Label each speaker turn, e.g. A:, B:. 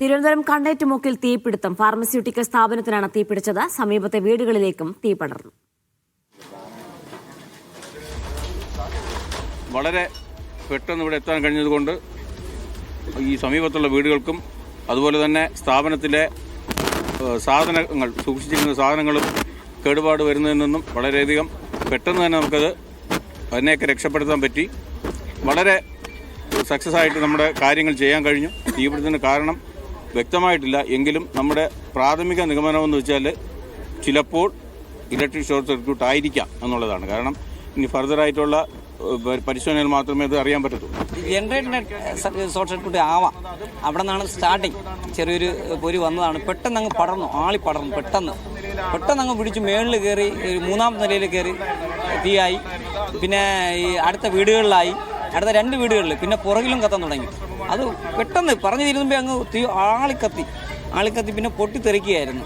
A: തിരുവനന്തപുരം കണ്ടേറ്റുമുക്കിൽ തീപിടുത്തം. ഫാർമസ്യൂട്ടിക്കൽ സ്ഥാപനത്തിനാണ് തീപിടിച്ചത്. സമീപത്തെ വീടുകളിലേക്കും തീ പടർന്നു.
B: വളരെ പെട്ടെന്ന് ഇവിടെ എത്താൻ കഴിഞ്ഞതുകൊണ്ട് ഈ സമീപത്തുള്ള വീടുകൾക്കും അതുപോലെ തന്നെ സ്ഥാപനത്തിലെ സാധനങ്ങൾ സൂക്ഷിച്ചിരിക്കുന്ന സാധനങ്ങളും കേടുപാട് വരുന്നതിൽ നിന്നും വളരെയധികം പെട്ടെന്ന് തന്നെ നമുക്കത് അതിനെയൊക്കെ രക്ഷപ്പെടുത്താൻ പറ്റി. വളരെ സക്സസ് ആയിട്ട് നമ്മുടെ കാര്യങ്ങൾ ചെയ്യാൻ കഴിഞ്ഞു. തീപിടുത്തത്തിന് കാരണം വ്യക്തമായിട്ടില്ല. എങ്കിലും നമ്മുടെ പ്രാഥമിക നിഗമനമെന്ന് വെച്ചാൽ ചിലപ്പോൾ ഇലക്ട്രിക് ഷോർട്ട് സർക്യൂട്ട് ആയിരിക്കാം എന്നുള്ളതാണ്. കാരണം ഇനി ഫർദറായിട്ടുള്ള പരിശോധനയിൽ മാത്രമേ അത് അറിയാൻ പറ്റത്തുള്ളൂ.
C: ജനറേറ്ററിന്റെ ഷോർട്ട് സർക്യൂട്ട് ആവാം. അവിടെ നിന്നാണ് സ്റ്റാർട്ടിങ് ചെറിയൊരു പൊരി വന്നതാണ്. പെട്ടെന്ന് അങ്ങ് പടർന്നു ആളി പടർന്നു പെട്ടെന്ന്. പെട്ടെന്ന് അങ്ങ് പിടിച്ച് മേളിൽ കയറി മൂന്നാം നിലയിൽ കയറി തീയായി. പിന്നെ ഈ അടുത്ത വീടുകളിലായി. അടുത്ത രണ്ട് വീടുകളിൽ പിന്നെ പുറകിലും കത്താൻ തുടങ്ങി. അത് പെട്ടെന്ന് പറഞ്ഞു തീരുമ്പോൾ അങ്ങ് ആളിക്കത്തി. ആളിക്കത്തി പിന്നെ പൊട്ടിത്തെറിക്കുകയായിരുന്നു.